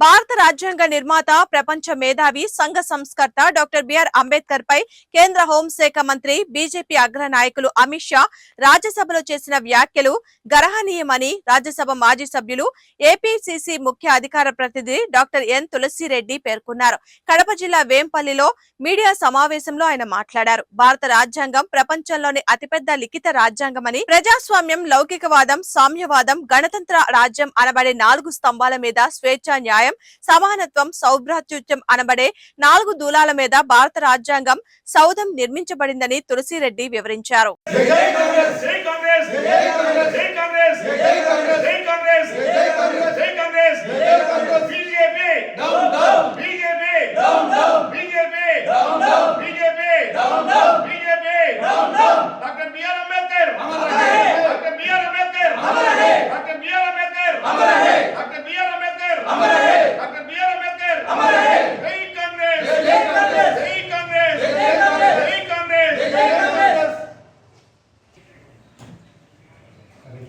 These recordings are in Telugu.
భారత రాజ్యాంగ నిర్మాత ప్రపంచ మేధావి సంఘ సంస్కర్త డాక్టర్ బిఆర్ అంబేద్కర్ పై కేంద్ర హోంశాఖ మంత్రి బీజేపీ అగ్ర నాయకులు అమిత్ షా రాజ్యసభలో చేసిన వ్యాఖ్యలు గరహనీయమని రాజ్యసభ మాజీ సభ్యులు ఏపీసీసీ ముఖ్య అధికార ప్రతినిధి డాక్టర్ ఎన్ తులసిరెడ్డి పేర్కొన్నారు. కడప జిల్లా వేంపల్లిలో మీడియా సమావేశంలో ఆయన మాట్లాడారు. భారత రాజ్యాంగం ప్రపంచంలోని అతిపెద్ద లిఖిత రాజ్యాంగమని ప్రజాస్వామ్యం లౌకికవాదం సామ్యవాదం గణతంత్ర రాజ్యం అనబడే నాలుగు స్తంభాల మీద స్వేచ్ఛ న్యాయం సమానత్వం సౌభ్రాతృత్వం అనబడే నాలుగు దూలాల మీద భారత రాజ్యాంగం సౌధం నిర్మించబడిందని తులసిరెడ్డి వివరించారు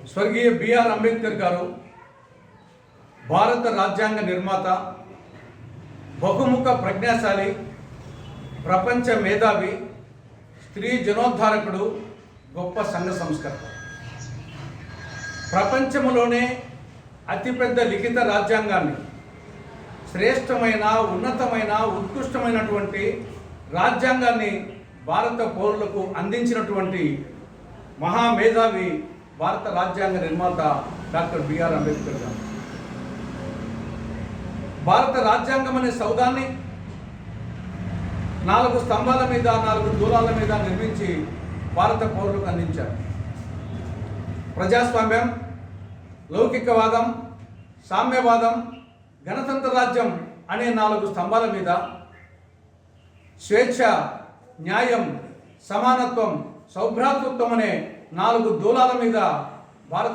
స్వర్గీయ బిఆర్ అంబేద్కర్ గారు భారత రాజ్యాంగ నిర్మాత బహుముఖ ప్రజ్ఞాశాలి ప్రపంచ మేధావి స్త్రీ జనోద్ధారకుడు గొప్ప సంఘ సంస్కర్త. ప్రపంచంలోనే అతిపెద్ద లిఖిత రాజ్యాంగాన్ని శ్రేష్టమైన ఉన్నతమైన ఉత్కృష్టమైనటువంటి రాజ్యాంగాన్ని భారత పౌరులకు అందించినటువంటి మహామేధావి భారత రాజ్యాంగ నిర్మాత డాక్టర్ బిఆర్ అంబేద్కర్ గారు. భారత రాజ్యాంగం అనే సౌధాన్ని నాలుగు స్తంభాల మీద నాలుగు దూరాల మీద నిర్మించి భారత పౌరులకు అందించారు. ప్రజాస్వామ్యం లౌకికవాదం సామ్యవాదం గణతంత్ర రాజ్యం అనే నాలుగు స్తంభాల మీద స్వేచ్ఛ న్యాయం సమానత్వం సౌభ్రాతృత్వం అనే నాలుగు దూలాల మీద భారత